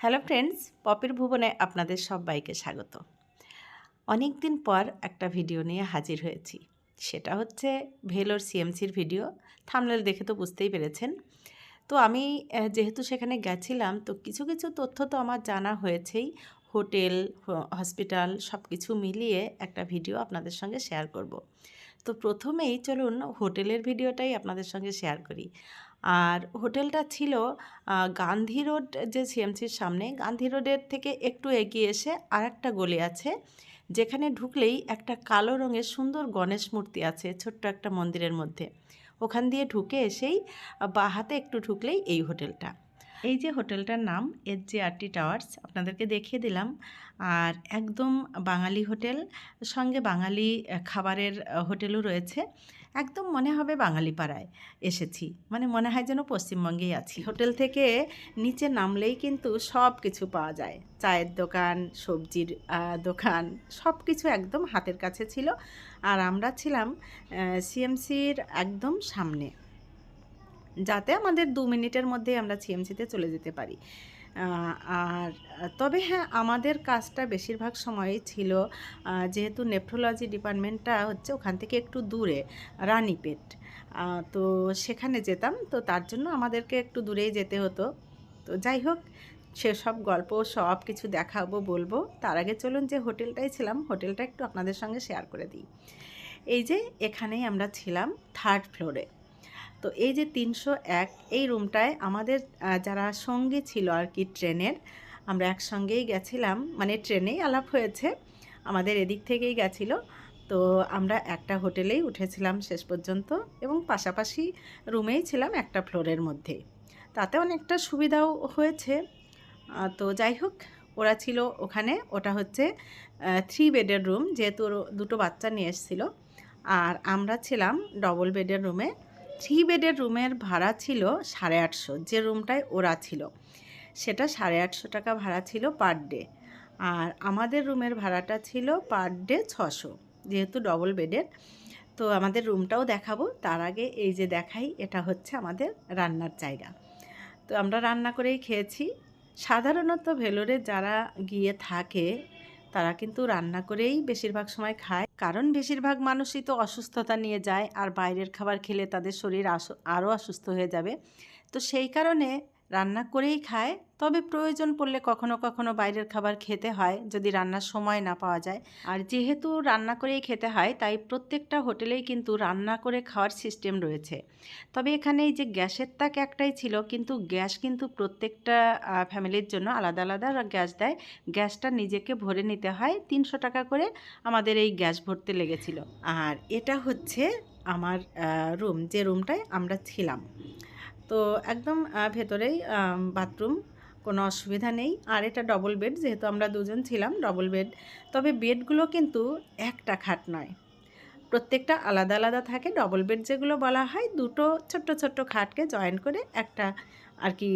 Hello friends, পপের ভুবনে আপনাদের সবাইকে স্বাগত। অনেক দিন পর একটা ভিডিও নিয়ে হাজির হয়েছি। সেটা হচ্ছে ভেলোর সিএমসির ভিডিও। থামলেল দেখে তো বুঝতেই পেরেছেন। তো আমি যেহেতু সেখানে গেছিলাম, তো কিছু কিছু তথ্য তো আমার জানা হয়েছেই। হোটেল হসপিটাল সব কিছু মিলিয়ে একটা ভিডিও আপনাদের সঙ্গে শেয়ার করব। তো প্রথমেই চলুন হোটেলের ভিডিওটাই আপনাদের সঙ্গে শেয়ার করি। আর হোটেলটা ছিল গান্ধী রোড, যে সিএমসির সামনে। গান্ধী রোডের থেকে একটু এগিয়ে এসে আর একটা গলি আছে, যেখানে ঢুকলেই একটা কালো রঙের সুন্দর গণেশ মূর্তি আছে, ছোট্ট একটা মন্দিরের মধ্যে। ওখান দিয়ে ঢুকে এসেই, বা হাতে একটু ঢুকলেই এই হোটেলটা। এই যে হোটেলটার নাম, S J R T towers, আপনাদেরকে দেখিয়ে দিলাম। আর একদম বাঙালি হোটেল, সঙ্গে বাঙালি খাবারের হোটেলও রয়েছে। একদম মনে হবে বাঙালি পাড়ায় এসেছি। মানে মনে হয় যেন পশ্চিমবঙ্গেই আছি। হোটেল থেকে নিচে নামলেই কিন্তু সব কিছু পাওয়া যায়। চায়ের দোকান, সবজির দোকান সব কিছু একদম হাতের কাছে ছিল। আর আমরা ছিলাম সিএমসির একদম সামনে। যাতে আমাদের দু মিনিটের মধ্যে আমরা সিএমসিতে চলে যেতে পারি। আর তবে হ্যাঁ আমাদের কাজটা বেশিরভাগ সময়ই ছিল যেহেতু নেফ্রোলজি ডিপার্টমেন্টটা হচ্ছে ওখান থেকে একটু দূরে, রানীপেট। তো সেখানে যেতাম, তো তার জন্য আমাদেরকে একটু দূরেই যেতে হতো। তো যাই হোক, সেসব গল্প, সব কিছু দেখাবো, বলব। তার আগে চলুন যে হোটেলটাই ছিলাম, হোটেলটা একটু আপনাদের সঙ্গে শেয়ার করে দিই। এই যে এখানেই আমরা ছিলাম, থার্ড ফ্লোরে। তো এই যে তিনশো এক এই রুমটায় আমাদের যারা সঙ্গী ছিল আর কি ট্রেনের, আমরা একসঙ্গেই গেছিলাম। মানে ট্রেনেই আলাপ হয়েছে, আমাদের এদিক থেকেই গেছিল। তো আমরা একটা হোটেলেই উঠেছিলাম শেষ পর্যন্ত এবং পাশাপাশি রুমেই ছিলাম একটা ফ্লোরের মধ্যে। তাতে অনেকটা সুবিধাও হয়েছে। তো যাই হোক, ওরা ছিল ওখানে, ওটা হচ্ছে থ্রি বেডের রুম যেহেতু দুটো বাচ্চা নিয়ে এসেছিল। আর আমরা ছিলাম ডবল বেডের রুমে থ্রি বেডের রুমের ভাড়া ছিল সাড়ে আটশো, যে রুমটায় ওরা ছিল। সেটা সাড়ে আটশো টাকা ভাড়া ছিল পার ডে। আর আমাদের রুমের ভাড়াটা ছিল পার ডে ছশো, যেহেতু ডবল বেডের। তো আমাদের রুমটাও দেখাবো, তার আগে এই যে দেখাই, এটা হচ্ছে আমাদের রান্নার জায়গা। তো আমরা রান্না করেই খেয়েছি। সাধারণত ভেলোরে যারা গিয়ে থাকে তারা কিন্তু রান্না করেই বেশিরভাগ সময় খায়। কারণ বেশিরভাগ মানুষই তো অসুস্থতা নিয়ে যায় আর বাইরের খাবার খেলে তাদের শরীর আরও অসুস্থ হয়ে যাবে। তো সেই কারণে রান্না করেই খায়, তবে প্রয়োজন পড়লে কখনো কখনো বাইরের খাবার খেতে হয় যদি রান্নার সময় না পাওয়া যায়। আর যেহেতু রান্না করেই খেতে হয়, তাই প্রত্যেকটা হোটেলেই কিন্তু রান্না করে খাওয়ার সিস্টেম রয়েছে। তবে এখানে এই যে গ্যাসের তাক একটাই ছিল, কিন্তু গ্যাস কিন্তু প্রত্যেকটা ফ্যামিলির জন্য আলাদা আলাদা গ্যাস দেয়। গ্যাসটা নিজেকে ভরে নিতে হয়, তিনশো টাকা করে আমাদের এই গ্যাস ভরতে লেগেছিল। আর এটা হচ্ছে আমার রুম, যে রুমটায় আমরা ছিলাম। তো একদম ভেতরেই বাথরুম, কোনো অসুবিধা নেই। আর এটা ডবল বেড যেহেতু আমরা দুজন ছিলাম ডবল বেড তবে বেডগুলো কিন্তু একটা খাট নয়। প্রত্যেকটা আলাদা আলাদা থাকে। ডবল বেড যেগুলো বলা হয়, দুটো ছোট্ট ছোট্ট খাটকে জয়েন করে একটা আর কি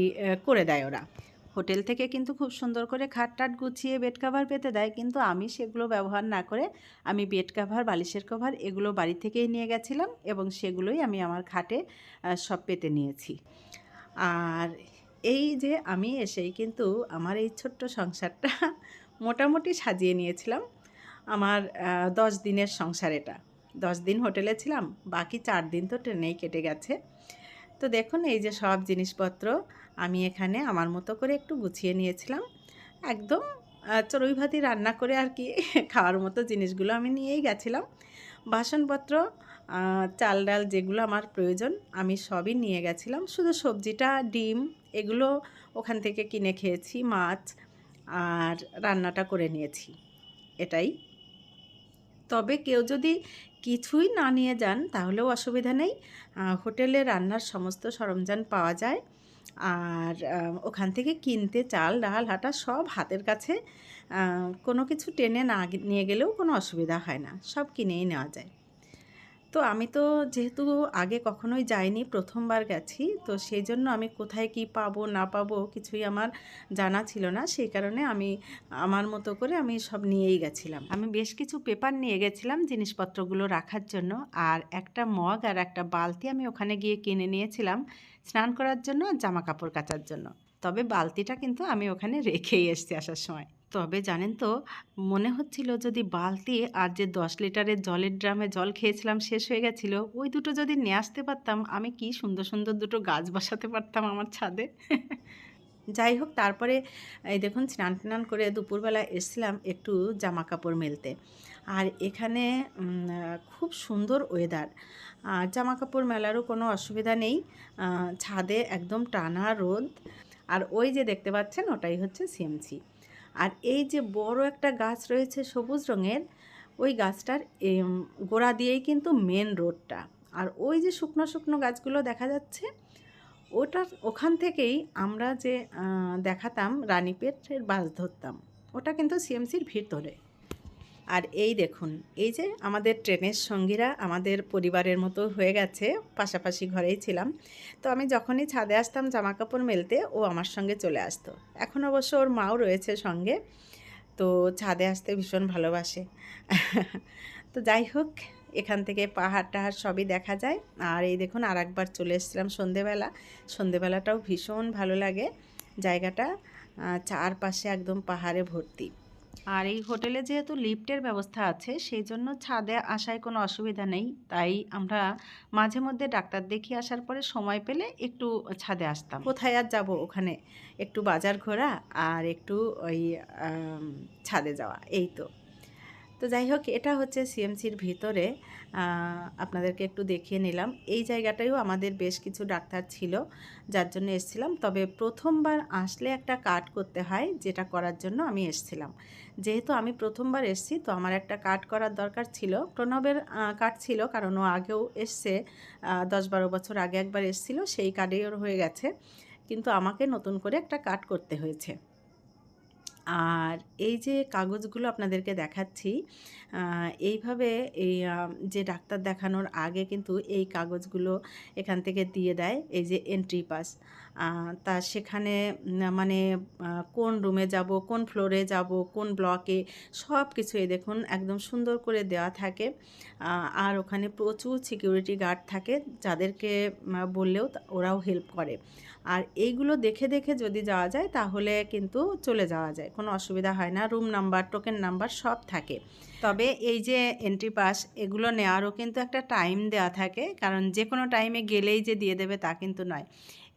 করে দেয় ওরা। হোটেল থেকে কিন্তু খুব সুন্দর করে খাট টাট গুছিয়ে বেড কাভার পেতে দেয়। কিন্তু আমি সেগুলো ব্যবহার না করে আমি বেড কাভার বালিশের কভার এগুলো বাড়ি থেকেই নিয়ে গেছিলাম এবং সেগুলোই আমি আমার খাটে সব পেতে নিয়েছি। আর এই যে আমি এসেই কিন্তু আমার এই ছোট্ট সংসারটা মোটামুটি সাজিয়ে নিয়েছিলাম। আমার দশ দিনের সংসার এটা। দশ দিন হোটেলে ছিলাম, বাকি চার দিন তো ট্রেনেই কেটে গেছে। তো দেখুন এই যে সব জিনিসপত্র আমি এখানে আমার মতো করে একটু গুছিয়ে নিয়েছিলাম। একদম আহ, চড়ুই ভাতি রান্না করে আর কি খাওয়ার মতো জিনিসগুলো আমি নিয়েই গেছিলাম। বাসনপত্র চাল ডাল যেগুলো আমার প্রয়োজন আমি সবই নিয়ে গেছিলাম। শুধু সবজিটা ডিম এগুলো ওখান থেকে কিনে খেয়েছি মাছ আর রান্নাটা করে নিয়েছি এটাই। তবে কেউ যদি কিছুই না নিয়ে যান তাহলেও অসুবিধা নেই। হোটেলে রান্নার সমস্ত সরঞ্জাম পাওয়া যায়। আর ওখান থেকে কিনতে চাল, ডাল হাটা সব হাতের কাছে কোনো কিছু টেনে না নিয়ে গেলেও কোনো অসুবিধা হয় না। সব কিনেই নেওয়া যায়। তো আমি তো যেহেতু আগে কখনোই যাইনি, প্রথমবার গেছি, তো সেই জন্য আমি কোথায় কি পাবো, না পাবো কিছুই আমার জানা ছিল না। সেই কারণে আমি, আমার মতো করে আমি সব নিয়েই গেছিলাম। আমি বেশ কিছু পেপার নিয়ে গেছিলাম জিনিসপত্রগুলো রাখার জন্য। আর একটা মগ আর একটা বালতি আমি ওখানে গিয়ে কিনে নিয়েছিলাম স্নান করার জন্য আর জামা কাপড় কাচার জন্য। তবে বালতিটা কিন্তু আমি ওখানে রেখেই এসছি আসার সময়। তবে জানেন তো, মনে হচ্ছিল যদি বালতি আর যে দশ লিটারের জলের ড্রামে জল খেয়েছিলাম শেষ হয়ে গেছিল, ওই দুটো যদি নিয়ে আসতে পারতাম, আমি কি সুন্দর সুন্দর দুটো গাছ বসাতে পারতাম আমার ছাদে? যাই হোক, তারপরে, এই দেখুন, স্নান টান করে দুপুরবেলা এসছিলাম একটু জামা কাপড় মেলতে। আর এখানে খুব সুন্দর ওয়েদার আর জামা কাপড় মেলারও কোনো অসুবিধা নেই। ছাদে একদম টানা রোদ। আর ওই যে দেখতে পাচ্ছেন, ওটাই হচ্ছে সিএমসি আর এই যে বড় একটা গাছ রয়েছে সবুজ রঙের, ওই গাছটার গোড়া দিয়েই কিন্তু মেন রোডটা আর ওই যে শুকনো শুকনো গাছগুলো দেখা যাচ্ছে, ওটার ওখান থেকেই আমরা যে দেখাতাম রানীপেটের বাস ধরতাম, ওটা কিন্তু সিএমসির ভিতরে। আর এই দেখুন, এই যে আমাদের ট্রেনের সঙ্গীরা আমাদের পরিবারের মতো হয়ে গেছে, পাশাপাশি ঘরেই ছিলাম। তো আমি যখনই ছাদে আসতাম জামা কাপড় মেলতে, ও আমার সঙ্গে চলে আসতো। এখন অবশ্য ওর মাও রয়েছে সঙ্গে, তো ছাদে আসতে ভীষণ ভালোবাসে। তো যাই হোক, এখান থেকে পাহাড় টাহাড় সবই দেখা যায়। আর এই দেখুন আর একবার চলে এসেছিলাম সন্ধেবেলা। সন্ধেবেলাটাও ভীষণ ভালো লাগে। জায়গাটা চারপাশে একদম পাহাড়ে ভর্তি। আর এই হোটেলে যেহেতু লিফটের ব্যবস্থা আছে সেই জন্য ছাদে আসায় কোনো অসুবিধা নেই। তাই আমরা মাঝে মধ্যে ডাক্তার দেখিয়ে আসার পরে সময় পেলে একটু ছাদে আসতাম। কোথায় আর যাব ওখানে? একটু বাজার ঘোরা আর একটু ওই ছাদে যাওয়া, এই তো। তো যাই হোক, এটা হচ্ছে সিএমসির ভিতরে আপনাদেরকে একটু দেখিয়ে নিলাম। এই জায়গাটায়ও আমাদের বেশ কিছু ডাক্তার ছিল, যার জন্য এসেছিলাম। তবে প্রথমবার আসলে একটা কার্ড করতে হয়, যেটা করার জন্য আমি এসেছিলাম। যেহেতু আমি প্রথমবার এসেছি, তো আমার একটা কার্ড করার দরকার ছিল। প্রণবের কার্ড ছিল, কারণ ও আগেও এসছে দশ বারো বছর আগে একবার এসেছিল, সেই কার্ডেই ওর হয়ে গেছে। কিন্তু আমাকে নতুন করে একটা কার্ড করতে হয়েছে। আর এই যে কাগজগুলো আপনাদেরকে দেখাচ্ছি এইভাবে এই যে ডাক্তার দেখানোর আগে কিন্তু এই কাগজগুলো এখান থেকে দিয়ে দেয়, এই যে এন্ট্রি পাস তা সেখানে মানে কোন রুমে যাব, কোন ফ্লোরে যাব, কোন ব্লকে সব কিছু এই দেখুন, একদম সুন্দর করে দেওয়া থাকে। আর ওখানে প্রচুর সিকিউরিটি গার্ড থাকে, যাদেরকে বললেও ওরাও হেল্প করে। আর এইগুলো দেখে দেখে যদি যাওয়া যায়, তাহলে কিন্তু চলে যাওয়া যায়। কোনো অসুবিধা হয় না রুম নাম্বার টোকেন নাম্বার সব থাকে। তবে এই যে এন্ট্রি পাস এগুলো নেওয়ারও কিন্তু একটা টাইম দেওয়া থাকে, কারণ যে কোনো টাইমে গেলেই যে দিয়ে দেবে তা কিন্তু নয়।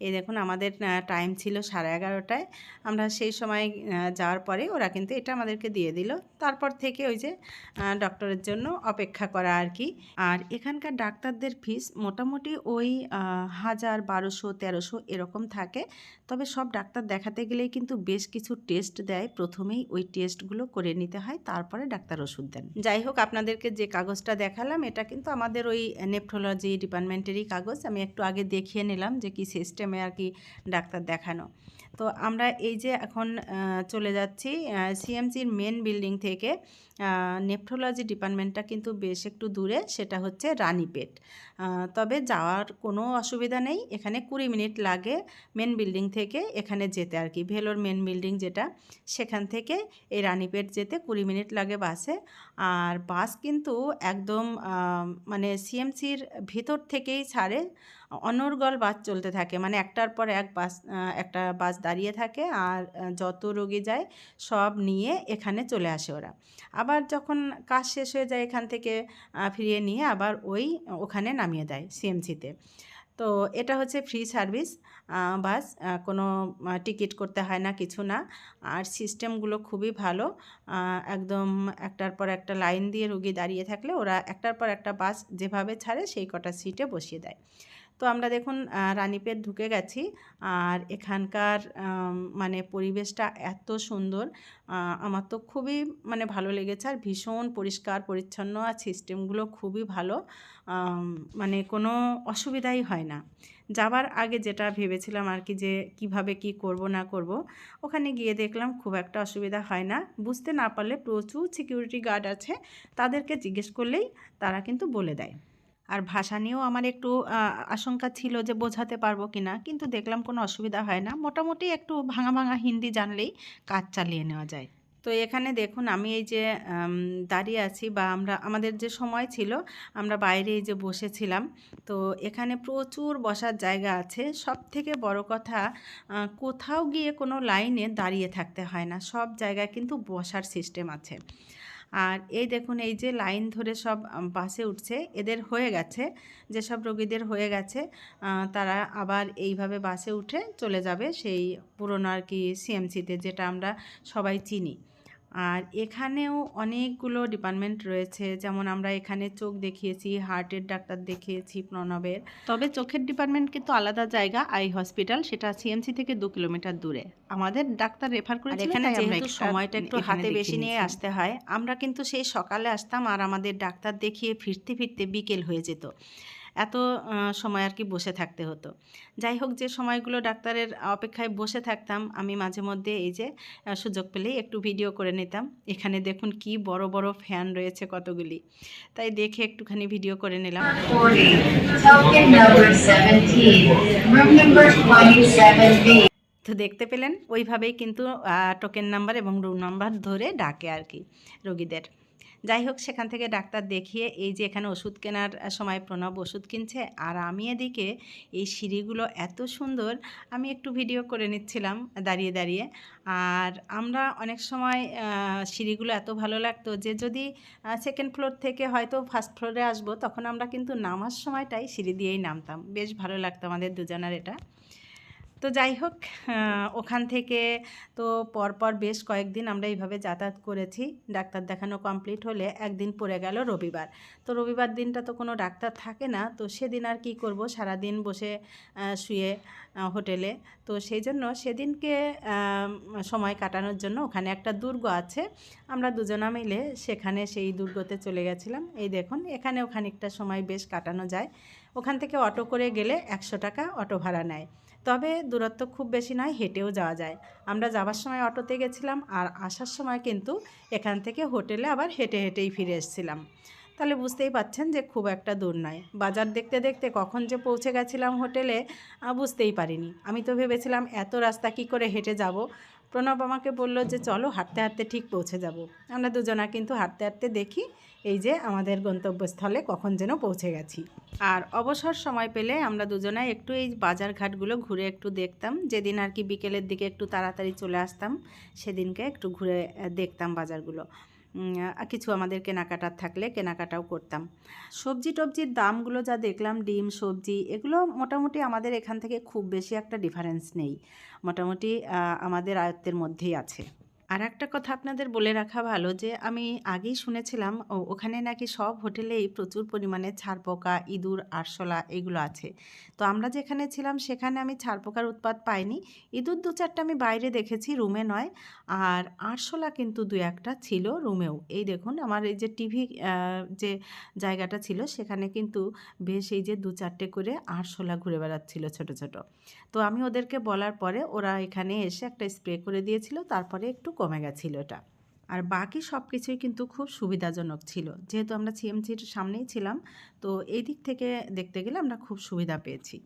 এই দেখুন আমাদের টাইম ছিল সাড়ে এগারোটায়। আমরা সেই সময় যাওয়ার পরে ওরা কিন্তু এটা আমাদেরকে দিয়ে দিল। তারপর থেকে ওই যে ডক্টরের জন্য অপেক্ষা করা আর কি। আর এখানকার ডাক্তারদের ফিস মোটামুটি ওই হাজার বারোশো, তেরোশো এরকম থাকে। তবে সব ডাক্তার দেখাতে গেলেই কিন্তু বেশ কিছু টেস্ট দেয়। প্রথমেই ওই টেস্টগুলো করে নিতে হয়, তারপরে ডাক্তার ওষুধ দেন। যাই হোক, আপনাদেরকে যে কাগজটা দেখালাম, এটা কিন্তু আমাদের ওই নেফ্রোলজি ডিপার্টমেন্টেরই কাগজ। আমি একটু আগে দেখিয়ে নিলাম যে কি সিস্টেমে আর কি ডাক্তার দেখানো। তো আমরা এই যে এখন চলে যাচ্ছি সিএমসির মেন বিল্ডিং থেকে নেফ্রোলজি ডিপার্টমেন্টটা কিন্তু বেশ একটু দূরে, সেটা হচ্ছে রানীপেট। তবে যাওয়ার কোনো অসুবিধা নেই, এখানে কুড়ি মিনিট লাগে মেন বিল্ডিং থেকে এখানে যেতে আর কি, ভেলোর মেন বিল্ডিং যেটা, সেখান থেকে এই রানীপেট যেতে কুড়ি মিনিট লাগে বাসে। আর বাস কিন্তু একদম মানে সিএমসির ভিতর থেকেই ছাড়ে অনর্গল বাস চলতে থাকে। মানে একটার পর এক বাস একটা বাস দাঁড়িয়ে থাকে আর যত রোগী যায় সব নিয়ে এখানে চলে আসে ওরা। আবার যখন কাজ শেষ হয়ে যায় এখান থেকে ফিরিয়ে নিয়ে আবার ওই ওখানে নামিয়ে দেয় সিএমসিতে। তো এটা হচ্ছে ফ্রি সার্ভিস বাস কোনো টিকিট করতে হয় না, কিছু না। আর সিস্টেমগুলো খুবই ভালো একদম একটার পর একটা লাইন দিয়ে রুগী দাঁড়িয়ে থাকলে ওরা একটার পর একটা বাস যেভাবে ছাড়ে সেই কটা সিটে বসিয়ে দেয়। তো আমরা দেখুন রানীপেট ঢুকে গেছি। আর এখানকার মানে পরিবেশটা এত সুন্দর আমার তো খুবই মানে ভালো লেগেছে। আর ভীষণ পরিষ্কার, পরিচ্ছন্ন, আর সিস্টেমগুলো খুবই ভালো। মানে কোনো অসুবিধাই হয় না। যাবার আগে যেটা ভেবেছিলাম আর কি যে কীভাবে কি করব, না করব, ওখানে গিয়ে দেখলাম খুব একটা অসুবিধা হয় না। বুঝতে না পারলে প্রচুর সিকিউরিটি গার্ড আছে, তাদেরকে জিজ্ঞেস করলেই তারা কিন্তু বলে দেয়। আর ভাষা নিয়েও আমার একটু আশঙ্কা ছিল যে বোঝাতে পারব কি না কিন্তু দেখলাম কোনো অসুবিধা হয় না। মোটামুটি একটু ভাঙা ভাঙা হিন্দি জানলেই কাজ চালিয়ে নেওয়া যায়। তো এখানে দেখুন, আমি এই যে দাঁড়িয়ে আছি বা আমরা, আমাদের যে সময় ছিল, আমরা বাইরে এই যে বসেছিলাম। তো এখানে প্রচুর বসার জায়গা আছে। সব থেকে বড় কথা কোথাও গিয়ে কোনো লাইনে দাঁড়িয়ে থাকতে হয় না। সব জায়গায় কিন্তু বসার সিস্টেম আছে। আর এই দেখুন, এই যে লাইন ধরে সব বাসে উঠছে, এদের হয়ে গেছে, যেসব রোগীদের হয়ে গেছে তারা আবার এইভাবে বাসে উঠে চলে যাবে সেই পুরোনো আর কি সিএমসিতে যেটা আমরা সবাই চিনি। আর এখানেও অনেকগুলো ডিপার্টমেন্ট রয়েছে। যেমন আমরা এখানে চোখ দেখিয়েছি হার্টের ডাক্তার দেখিয়েছি প্রণবের। তবে চোখের ডিপার্টমেন্ট কিন্তু আলাদা জায়গা। আই হসপিটাল সেটা সিএমসি থেকে দু কিলোমিটার দূরে। আমাদের ডাক্তার রেফার করে এখানে যেহেতু সময়টা একটু হাতে বেশি নিয়ে আসতে হয় আমরা কিন্তু সেই সকালে আসতাম আর আমাদের ডাক্তার দেখিয়ে ফিরতে ফিরতে বিকেল হয়ে যেত। এত সময় আর কি বসে থাকতে হতো। যাই হোক যে সময়গুলো ডাক্তারের অপেক্ষায় বসে থাকতাম আমি মাঝে মধ্যে এই যে সুযোগ পেলেই একটু ভিডিও করে নিতাম। এখানে দেখুন কি বড় বড় ফ্যান রয়েছে কতগুলি। তাই দেখে একটুখানি ভিডিও করে নিলাম। 40, token number 17, room number 27B. তো দেখতে পেলেন ওইভাবেই কিন্তু টোকেন নাম্বার এবং রুম নাম্বার ধরে ডাকে আর কি রোগীদের। যাই হোক, সেখান থেকে ডাক্তার দেখিয়ে এই যে এখানে ওষুধ কেনার সময় প্রণব ওষুধ কিনছে। আর আমি এদিকে এই সিঁড়িগুলো এত সুন্দর, আমি একটু ভিডিও করে নিচ্ছিলাম দাঁড়িয়ে দাঁড়িয়ে। আর আমরা অনেক সময় সিঁড়িগুলো এত ভালো লাগতো যে যদি সেকেন্ড ফ্লোর থেকে হয়তো ফার্স্ট ফ্লোরে আসব, তখন আমরা কিন্তু নামার সময়টাই সিঁড়ি দিয়েই নামতাম। বেশ ভালো লাগতো আমাদের দুজনের এটা। তো যাই হোক ওখান থেকে তো পরপর বেশ কয়েকদিন আমরা এইভাবে যাতায়াত করেছি। ডাক্তার দেখানো কমপ্লিট হলে একদিন পড়ে গেল রবিবার। তো রবিবার দিনটা তো কোনো ডাক্তার থাকে না, তো সেদিন আর কি করব? সারা দিন বসে শুয়ে হোটেলে। তো সেই জন্য সেদিনকে সময় কাটানোর জন্য ওখানে একটা দুর্গ আছে। আমরা দুজনা মিলে সেখানে সেই দুর্গতে চলে গেছিলাম। এই দেখুন, এখানেও খানিকটা সময় বেশ কাটানো যায়। ওখান থেকে অটো করে গেলে একশো টাকা অটো ভাড়া নেয়। তবে দূরত্ব খুব বেশি নয়, হেঁটেও যাওয়া যায়। আমরা যাওয়ার সময় অটোতে গেছিলাম আর আসার সময় কিন্তু এখান থেকে হোটেলে আবার হেঁটে হেঁটেই ফিরে এসেছিলাম। তাহলে বুঝতেই পাচ্ছেন যে খুব একটা দূর নয়। বাজার দেখতে দেখতে কখন যে পৌঁছে গেছিলাম হোটেলে বুঝতেই পারিনি। আমি তো ভেবেছিলাম এত রাস্তা কি করে হেঁটে যাব? প্রণব আমাকে বলল যে, চলো হাঁটতে হাঁটতে ঠিক পৌঁছে যাব। আমরা দুজনা কিন্তু হাঁটতে হাঁটতে দেখি এই যে আমাদের গন্তব্যস্থলে কখন যেন পৌঁছে গেছি। আর অবসর সময় পেলে আমরা দুজনাই একটু এই বাজার ঘাটগুলো ঘুরে একটু দেখতাম। যেদিন আর কি বিকেলের দিকে একটু তাড়াতাড়ি চলে আসতাম, সেদিনকে একটু ঘুরে দেখতাম বাজারগুলো। কিছু আমাদের কেনাকাটার থাকলে কেনাকাটাও করতাম। সবজি টবজির দামগুলো যা দেখলাম, ডিম, সবজি, এগুলো মোটামুটি আমাদের এখান থেকে খুব বেশি একটা ডিফারেন্স নেই। মোটামুটি আমাদের আয়ত্তের মধ্যেই আছে। আর একটা কথা আপনাদের বলে রাখা ভালো যে, আমি আগেই শুনেছিলাম ওখানে নাকি সব হোটেলেই প্রচুর পরিমাণে ছারপোকা ইঁদুর, আরশোলা এগুলো আছে। তো আমরা যেখানে ছিলাম সেখানে আমি ছারপোকার উৎপাত পাইনি। ইঁদুর দু চারটা আমি বাইরে দেখেছি, রুমে নয়। আর আরশোলা কিন্তু দু একটা ছিল রুমেও। এই দেখুন, আমার এই যে টিভি যে জায়গাটা ছিল, সেখানে কিন্তু বেশ এই যে দু চারটে করে আরশোলা ঘুরে বেড়াচ্ছিল ছোট ছোট। তো আমি ওদেরকে বলার পরে ওরা এখানে এসে একটা স্প্রে করে দিয়েছিল, তারপরে একটু কমে গেছিল এটা। আর বাকি সব কিছুই কিন্তু খুব সুবিধাজনক ছিল। যেহেতু আমরা সিএমসির সামনেই ছিলাম, তো এই দিক থেকে দেখতে গেলে আমরা খুব সুবিধা পেয়েছি।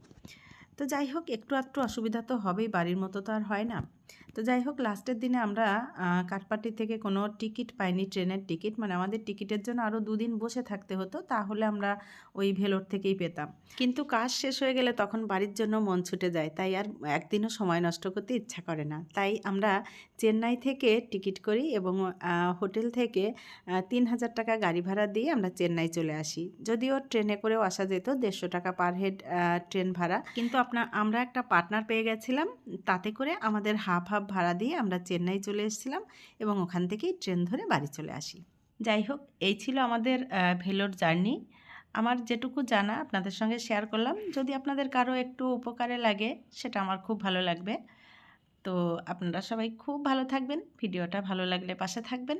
তো যাই হোক, একটু একটু অসুবিধা তো হবেই, বাড়ির মতো তো আর হয় না। তো যাই হোক, লাস্টের দিনে আমরা কাঠপাটি থেকে কোনো টিকিট পাইনি, ট্রেনের টিকিট মানে আমাদের টিকিটের জন্য আরও দুদিন বসে থাকতে হতো, তাহলে আমরা ওই ভেলোর থেকেই পেতাম। কিন্তু কাজ শেষ হয়ে গেলে তখন বাড়ির জন্য মন ছুটে যায়, তাই আর একদিনও সময় নষ্ট করতে ইচ্ছা করে না। তাই আমরা চেন্নাই থেকে টিকিট করি এবং হোটেল থেকে তিন হাজার টাকা গাড়ি ভাড়া দিয়ে আমরা চেন্নাই চলে আসি। যদিও ট্রেনে করেও আসা যেত, দেড়শো টাকা পার হেড ট্রেন ভাড়া। কিন্তু আপনার, আমরা একটা পার্টনার পেয়ে গেছিলাম। তাতে করে আমাদের হাফ হাফ ভাড়া দিয়ে আমরা চেন্নাই চলে এসেছিলাম এবং ওখান থেকেই ট্রেন ধরে বাড়ি চলে আসি। যাই হোক, এই ছিল আমাদের ভেলোর জার্নি। আমার যেটুকু জানা আপনাদের সঙ্গে শেয়ার করলাম। যদি আপনাদের কারও একটু উপকারে লাগে, সেটা আমার খুব ভালো লাগবে। তো আপনারা সবাই খুব ভালো থাকবেন। ভিডিওটা ভালো লাগলে পাশে থাকবেন।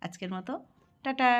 আজকের মতো, টাটা!